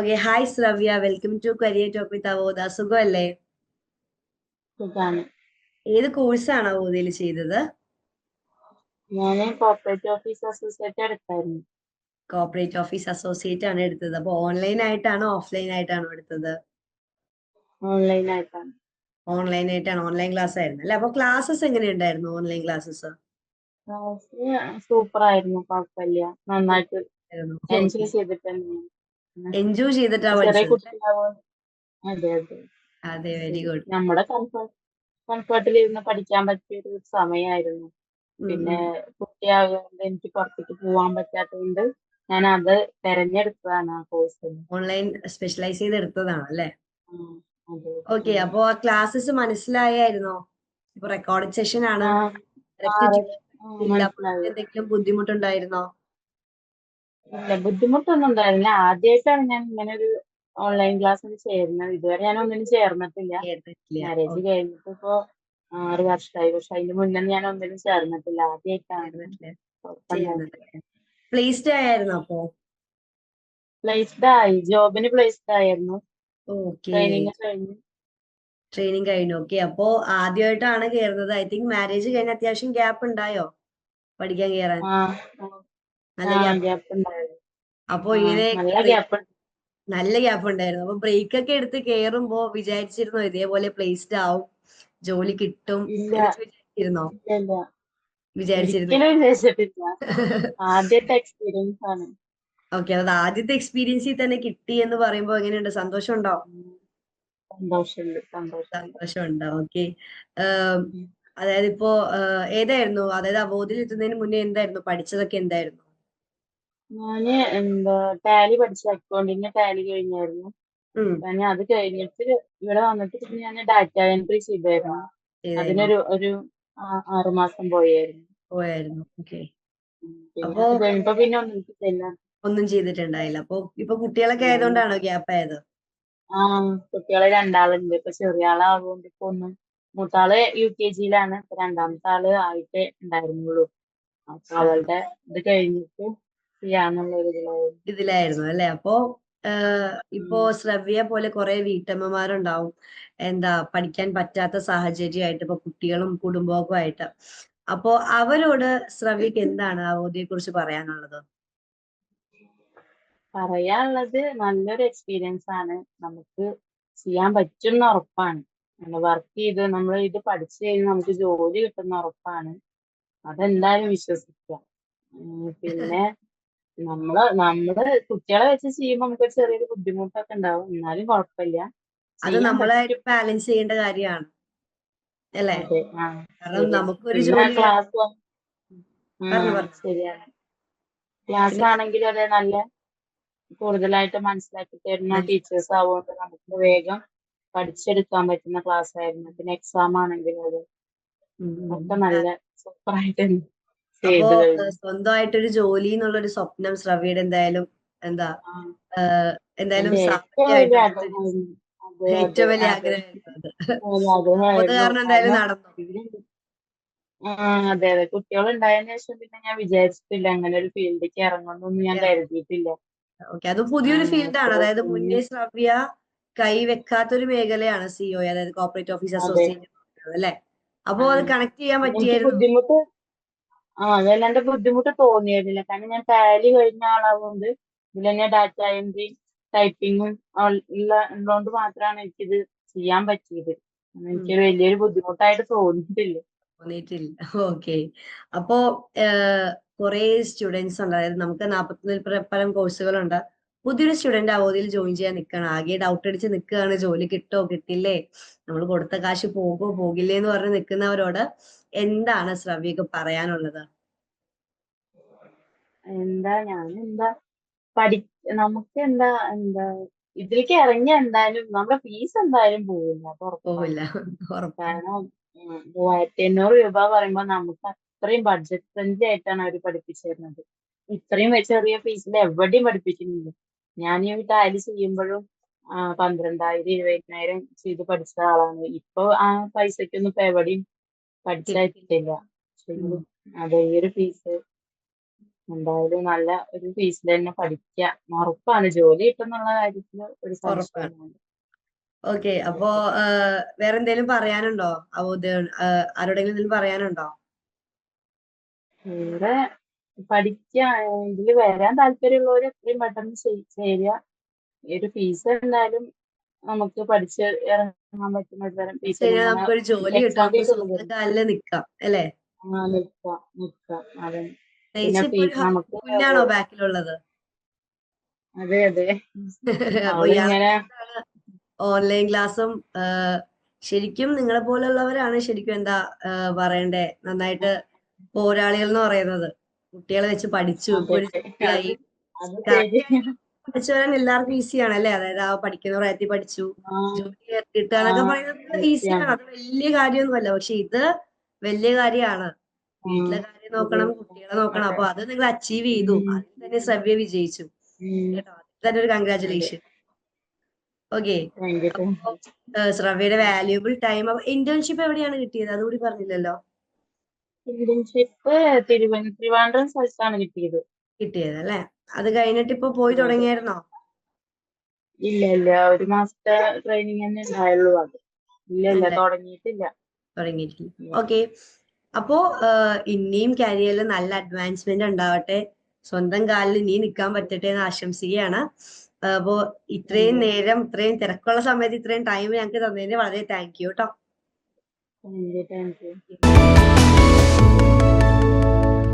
Okay hi Shravya welcome to career top with Avodha സുഖമല്ലേ? ഏത് കോഴ്സാണ് അവോദയിൽ ചെയ്തത്? ഞാൻ കോർപ്പറേറ്റ് ഓഫീസ് അസോസിയേറ്റ് എടുത്തായിരുന്നു. കോർപ്പറേറ്റ് ഓഫീസ് അസോസിയേറ്റ് ആണ് എടുത്തത്. അപ്പൊ ഓൺലൈൻ ആയിട്ടാണോ ഓഫ്ലൈൻ ആയിട്ടാണോ എടുത്തത്? ഓൺലൈൻ ആയിട്ടാണ്. ഓൺലൈൻ ആയിട്ടാണ്? ഓൺലൈൻ ക്ലാസ് ആയിരുന്നു അല്ലെ? അപ്പൊ ക്ലാസ്സസ് എങ്ങനെയുണ്ടായിരുന്നു ഓൺലൈൻ ക്ലാസ്സസ് ക്ലാസ് സൂപ്പർ ആയിരുന്നു. കുഴപ്പമില്ല. നന്നായിട്ട് എൻജോയ് ചെയ്തിട്ടുണ്ട് എൻജോയ് ചെയ്തിട്ടാ അതെ അതെ അതെ. വെരി ഗുഡ് നമ്മുടെ കംഫർട്ട് കംഫർട്ടിൽ ഇരുന്ന് പഠിക്കാൻ പറ്റിയ ഒരു സമയമായിരുന്നു പിന്നെ കുട്ടിയാകുകൊണ്ട് എനിക്ക് പുറത്തേക്ക് പോവാൻ പറ്റാത്തതുകൊണ്ട് ഞാൻ അത് തെരഞ്ഞെടുത്തതാണ് ആ കോഴ്സ് ഓൺലൈൻ സ്പെഷ്യലൈസ് ചെയ്ത് എടുത്തതാണ് അല്ലേ? ഓക്കെ അപ്പോ ആ ക്ലാസ്സസ് മനസ്സിലായായിരുന്നോ? ഇപ്പൊ റെക്കോർഡ് സെഷൻ ആണ്. എന്തെങ്കിലും ബുദ്ധിമുട്ടുണ്ടായിരുന്നോ? ഇല്ല ബുദ്ധിമുട്ടൊന്നും ഉണ്ടായിരുന്നില്ല. ആദ്യമായിട്ടാണ് ഞാൻ ഇങ്ങനെ ഒരു ഓൺലൈൻ ക്ലാസ്സിൽ ചേരുന്നത്. ഇതുവരെ ഞാൻ ഒന്നിനും ചേർന്നിട്ടില്ല. മാര്യേജ് മാരേജ് കഴിഞ്ഞിട്ട് ഇപ്പോ ആറ് വർഷമായി പക്ഷെ അതിന് മുന്നേ ഞാൻ ഒന്നിനും ചേർന്നിട്ടില്ല. ആദ്യമായിട്ടാണ്. പ്ലേസ്ഡ് ആയിരുന്നു അപ്പോ? പ്ലേസ്ഡ് ആയി. ജോബിന് പ്ലേസ്ഡ് ആയിരുന്നു. ട്രെയിനിങ് കഴിഞ്ഞു. ട്രെയിനിങ് കഴിഞ്ഞു. ഓക്കെ. അപ്പോ ആദ്യമായിട്ടാണ് കയറുന്നത് ഐ തിങ്ക് മാരേജ് കഴിഞ്ഞ അത്യാവശ്യം ഗ്യാപ്പ് ഉണ്ടായോ? പഠിക്കാൻ കേറാൻ? നല്ല ഗ്യാപ്പ് അപ്പോ ഇങ്ങനെ നല്ല ഗ്യാപ്പ് ഉണ്ടായിരുന്നു. അപ്പൊ ബ്രേക്ക് ഒക്കെ എടുത്ത് കേറുമ്പോ വിചാരിച്ചിരുന്നോ ഇതേപോലെ പ്ലേസ്ഡ് ആവും ജോലി കിട്ടും വിചാരിച്ചിരുന്നോ? ആദ്യത്തെ എക്സ്പീരിയൻസ് ആണ്. ഓക്കെ അത് ആദ്യത്തെ എക്സ്പീരിയൻസിൽ തന്നെ കിട്ടി എന്ന് പറയുമ്പോ എങ്ങനെയുണ്ട്? സന്തോഷം. ഉണ്ടോ. സന്തോഷമുണ്ട് ഓക്കെ അതായത് ഇപ്പോ ഏതായിരുന്നു? അതായത് അവബോധത്തിൽ എത്തുന്നതിന് മുന്നേ എന്തായിരുന്നു? പഠിച്ചതൊക്കെ എന്തായിരുന്നു? ഞാൻ എന്താ ടാലി പഠിച്ച അക്കൗണ്ടിങ് ടാലി കഴിഞ്ഞായിരുന്നു. ഉം. ഞാൻ അത് കഴിഞ്ഞിട്ട് ഇവിടെ വന്നിട്ട് പിന്നെ ഞാൻ ഡാറ്റ എൻട്രി ചെയ്തായിരുന്നു. ചെയ്തായിരുന്നു. അതിനൊരു ഒരു ആ- ആറ് മാസം പോയായിരുന്നു. പോയായിരുന്നു. ഓക്കെ ഉം. പിന്നെ അപ്പോ- അത് കഴിഞ്ഞപ്പോ പിന്നെ ഒന്നും ചെയ്യില്ല ഒന്നും ചെയ്തിട്ടുണ്ടായില്ല. അപ്പൊ ഇപ്പൊ കുട്ടികളൊക്കെ ആയതുകൊണ്ടാണോ ഗ്യാപ്പ് ആയത്? ആ കുട്ടികളെ രണ്ടാളുണ്ട്. ഇപ്പൊ ചെറിയ ആളാവുകൊണ്ട് ഇപ്പൊ ഒന്നും മൂത്താൾ യു കെ ജിയിലാണ്. ഇപ്പൊ രണ്ടാമത്തെ ആൾ ആയിട്ടേ ഉണ്ടായിരുന്നുള്ളൂ. അപ്പൊ അവളുടെ ഇത് കഴിഞ്ഞിട്ട് ഇതിലായിരുന്നു അല്ലെ? അപ്പോ ഇപ്പോ ശ്രവ്യ പോലെ കുറെ വീട്ടമ്മമാരുണ്ടാവും. എന്താ പഠിക്കാൻ പറ്റാത്ത സാഹചര്യമായിട്ട് ഇപ്പൊ കുട്ടികളും കുടുംബമൊക്കെ ആയിട്ട്. അപ്പോ അവരോട് ശ്രവ്യക്ക് എന്താണ് അവധിയെ കുറിച്ച് പറയാനുള്ളത്? പറയാനുള്ളത് നല്ലൊരു എക്സ്പീരിയൻസ് ആണ്. നമുക്ക് ചെയ്യാൻ പറ്റുന്ന ഉറപ്പാണ്. നമ്മൾ വർക്ക് ചെയ്ത് നമ്മൾ ഇത് പഠിച്ചു കഴിഞ്ഞാൽ നമുക്ക് ജോലി കിട്ടുന്ന ഉറപ്പാണ്. അതെന്തായാലും വിശ്വസിക്കാം. പിന്നെ നമ്മൾ നമ്മൾ കുട്ടികളെ വെച്ച് ചെയ്യുമ്പോ നമുക്ക് ഒരു ചെറിയൊരു ബുദ്ധിമുട്ടൊക്കെ ഉണ്ടാവും. എന്നാലും കുഴപ്പമില്ല. അത് ചെയ്യാൻ നമ്മളായിട്ട് പറ്റും. ബാലൻസ് ചെയ്യേണ്ട കാര്യമാണ്. അല്ലേ? അതെ. ആ കാരണം ശരി. നമുക്കൊരു പിന്നെ ജോലി ക്ലാസ് പറഞ്ഞു, പറഞ്ഞു. ശരിയാണ്. ക്ലാസ് പിന്നെ- ആണെങ്കിലും അതെ നല്ല കൂടുതലായിട്ട് മനസ്സിലാക്കി തരുന്ന ടീച്ചേഴ്സ് ആവുകൊണ്ട് നമുക്ക് വേഗം പഠിച്ചെടുക്കാൻ പറ്റുന്ന ക്ലാസ് ആയിരുന്നു. പിന്നെ എക്സാം ആണെങ്കിലും അതെ. ഉം, ഉം. ഒക്കെ നല്ല സൂപ്പറായിട്ട് അപ്പോ ഒരു സ്വന്തമായിട്ടൊരു ജോലി എന്നുള്ളൊരു സ്വപ്നം ശ്രവ്യയുടെ എന്തായാലും എന്താ എന്തായാലും ഏറ്റവും വലിയ ആഗ്രഹം അതെ കാരണം എന്തായാലും നടന്നു? ആ അതെ അതെ. കുട്ടികൾ ഉണ്ടായതിനു ശേഷം പിന്നെ ഞാൻ വിചാരിച്ചിട്ടില്ല. അങ്ങനെ ഒരു ഫീൽഡിലേക്ക് ഇറങ്ങണമെന്നൊന്നും ഞാൻ കരുതിയിട്ടില്ല. ഓക്കെ അത് പുതിയൊരു ഫീൽഡാണ്. അതായത് മുന്നേ ശ്രവ്യ കൈ വെക്കാത്തൊരു മേഖലയാണ് സിഒ അതായത് കോർപ്പറേറ്റ് ഓഫീസ് അസോസിയേഷൻ അല്ലെ? അപ്പോ അത്. കണക്ട് ചെയ്യാൻ പറ്റിയായിരുന്നു? ബുദ്ധിമുട്ട് ആ അതല്ലാണ്ട് ബുദ്ധിമുട്ട് തോന്നിയിരുന്നില്ല കാരണം ഞാൻ ടാലി കഴിഞ്ഞ ആളാവുകൊണ്ട് ഇതിൽ തന്നെ ഡാറ്റ എൻട്രി ടൈപ്പിങ്ങും ഉള്ള ഉള്ളതുകൊണ്ട് മാത്രമാണ് എനിക്കിത് ചെയ്യാൻ പറ്റിയത്. എനിക്ക് വലിയൊരു ബുദ്ധിമുട്ടായിട്ട് തോന്നിയിട്ടില്ല. തോന്നിയിട്ടില്ല. ഓക്കെ. അപ്പോ കുറെ സ്റ്റുഡൻസ് ഉണ്ട്. അതായത് നമുക്ക് നാപ്പത്തിനാല് പരം കോഴ്സുകളുണ്ട് പുതിയൊരു സ്റ്റുഡന്റ് അവധിയിൽ ജോയിൻ ചെയ്യാൻ നിൽക്കണം ആകെ ഡൗട്ട് അടിച്ച് നിൽക്കുകയാണ് ജോലി കിട്ടോ കിട്ടില്ലേ? നമ്മൾ കൊടുത്ത കാശ് പോകുമോ പോകില്ലേ എന്ന് പറഞ്ഞ് നിൽക്കുന്നവരോട് എന്താണ് ശ്രവ്യക്ക് പറയാനുള്ളത്? എന്താ ഞാൻ എന്താ പഠി നമുക്ക് എന്താ എന്താ ഇതിലേക്ക് ഇറങ്ങിയ എന്തായാലും നമ്മുടെ ഫീസ് എന്തായാലും പോവില്ല പോവില്ല. കാരണം മൂവായിരത്തി എണ്ണൂറ് രൂപ പറയുമ്പോൾ നമുക്ക് അത്രയും ബഡ്ജറ്റ് ഫ്രണ്ട്ലി ആയിട്ടാണ് അവർ പഠിപ്പിച്ചു തരുന്നത് ഇത്രയും ചെറിയ ഫീസിൽ എവിടെയും പഠിപ്പിക്കുന്നില്ല. ഞാൻ ഈ ടാലി ചെയ്യുമ്പോഴും പന്ത്രണ്ടായിരം ഇരുപതിനായിരം ചെയ്ത് പഠിച്ച ആളാണ്. ഇപ്പൊ ആ പൈസക്കൊന്നും ഇപ്പൊ എവിടെയും പഠിച്ചായിട്ടില്ല. അതെ ഈ ഒരു ഫീസ് എന്തായാലും നല്ല ഒരു ഫീസിൽ തന്നെ പഠിക്കുക ഉറപ്പാണ്. ജോലി കിട്ടുന്നുള്ള കാര്യത്തിൽ ഒരു സംശയവുമില്ല. ഓക്കെ അപ്പോ വേറെ എന്തെങ്കിലും പറയാനുണ്ടോ? ആഹ് ആരോടെങ്കിലും എന്തെങ്കിലും പറയാനുണ്ടോ? വേറെ പഠിക്കുക ഇതിൽ വരാൻ താല്പര്യമുള്ളവർ എത്രയും പെട്ടെന്ന് ചേരുക. ഒരു ഫീസ് എന്തായാലും നമുക്ക് പഠിച്ച് ഇറങ്ങാൻ പറ്റുന്ന ഫീസ് നമുക്കൊരു ജോലി കിട്ടും എക്സാം നമുക്ക് ഫീസ് സ്വന്തം ഉള്ളത്. കാലിൽ നിക്കാം അല്ലേ? ആ നിക്കാം നിക്കാം. അതെ. ബാക്കിലുള്ളത്? അതെ അതെ. ഓൺലൈൻ ക്ലാസ്സും ശരിക്കും നിങ്ങളെ പോലുള്ളവരാണ് ശരിക്കും എന്താ പറയണ്ടേ? നന്നായിട്ട് പോരാളികൾ എന്ന് പറയുന്നത്. കുട്ടികളെ വെച്ച് പഠിച്ചു. പഠിച്ചു വരാൻ എല്ലാവർക്കും ഈസിയാണ് അല്ലേ? അതായത് ആ പഠിക്കുന്ന പ്രായത്തിൽ പഠിച്ചു. ജോലി കിട്ടുക പറയുന്നത് ഈസിയാണ്. അത് വലിയ കാര്യമൊന്നുമല്ല. പക്ഷെ ഇത് വലിയ കാര്യമാണ്. വീട്ടിലെ കാര്യം നോക്കണം കുട്ടികളെ നോക്കണം. അപ്പൊ അത് നിങ്ങൾ അച്ചീവ് ചെയ്തു. അതിൽ തന്നെ ശ്രവ്യ വിജയിച്ചു. കേട്ടോ? അതിൽ തന്നെ ഒരു കൺഗ്രാചുലേഷൻ ഓക്കെ. ശ്രവ്യയുടെ വാല്യൂബിൾ ടൈം ഇന്റേൺഷിപ്പ് എവിടെയാണ് കിട്ടിയത്? അതുകൂടി പറഞ്ഞില്ലല്ലോ. ഇന്റേൺഷിപ്പ് തിരുവന ട്രിവാൻഡ്രം സ്ഥലത്താണ് കിട്ടിയത്. കിട്ടിയത് അല്ലെ? അത് കഴിഞ്ഞിട്ട് ഇപ്പൊ പോയി അതെ. തുടങ്ങിയായിരുന്നോ? ഇല്ല ഇല്ല. ഒരു മാസത്തെ ട്രെയിനിങ് തന്നെ ഉണ്ടായുള്ളൂ അത്. ഇല്ല ഇല്ല. അല്ലേ? തുടങ്ങിയിട്ടില്ല. തുടങ്ങിയിട്ടില്ല. ഇല്ല. ഓക്കെ. അപ്പോ ഇനിയും കരിയറിൽ നല്ല അഡ്വാൻസ്മെന്റ് ഉണ്ടാവട്ടെ. സ്വന്തം കാലിൽ ഇനി നിൽക്കാൻ പറ്റട്ടെ എന്ന് ആശംസിക്കുകയാണ്. അപ്പോ ഇത്രയും നേരം ഇത്രയും തിരക്കുള്ള സമയത്ത് ഇത്രയും ടൈം ഞങ്ങൾക്ക് തന്നതിന് വളരെ താങ്ക് യു കേട്ടോ thank you thank you thank you